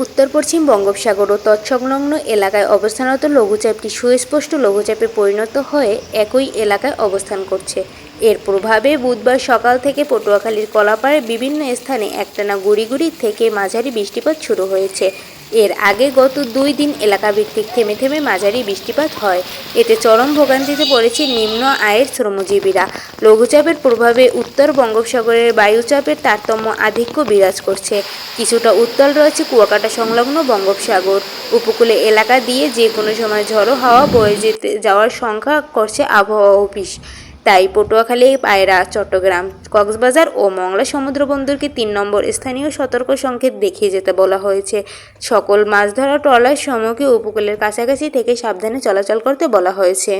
উত্তর পশ্চিম বঙ্গোপসাগর ও তৎসংলগ্ন এলাকায় অবস্থানরত লঘুচাপটি সুস্পষ্ট লঘুচাপে পরিণত হয়ে একই এলাকায় অবস্থান করছে। এর প্রভাবে বুধবার সকাল থেকে পটুয়াখালীর কলাপাড়ের বিভিন্ন স্থানে একটানা গুড়ি থেকে মাঝারি বৃষ্টিপাত শুরু হয়েছে। এর আগে গত দুই দিন এলাকা ভিত্তিক থেমে থেমে মাঝারি বৃষ্টিপাত হয়। এতে চরম ভোগান্তিতে পড়েছে নিম্ন আয়ের শ্রমজীবীরা। লঘুচাপের প্রভাবে উত্তর বঙ্গোপসাগরের বায়ুচাপের তারতম্য আধিক্য বিরাজ করছে। কিছুটা উত্তাল রয়েছে কুয়াকাটা সংলগ্ন বঙ্গোপসাগর। উপকূলে এলাকা দিয়ে যে কোনো সময় ঝড়ো হাওয়া বয়ে যেতে যাওয়ার সংখ্যা করছে আবহাওয়া অফিস। তাই পটুয়াখালী, পায়রা, চট্টগ্রাম, কক্সবাজার ও মংলা সমুদ্র বন্দরকে তিন নম্বর স্থানীয় সতর্ক সংকেত দেখিয়ে যেতে বলা হয়েছে। সকল মাছ ধরা ট্রলার সমূহকে উপকূলের কাছাকাছি থেকে সাবধানে চলাচল করতে বলা হয়েছে।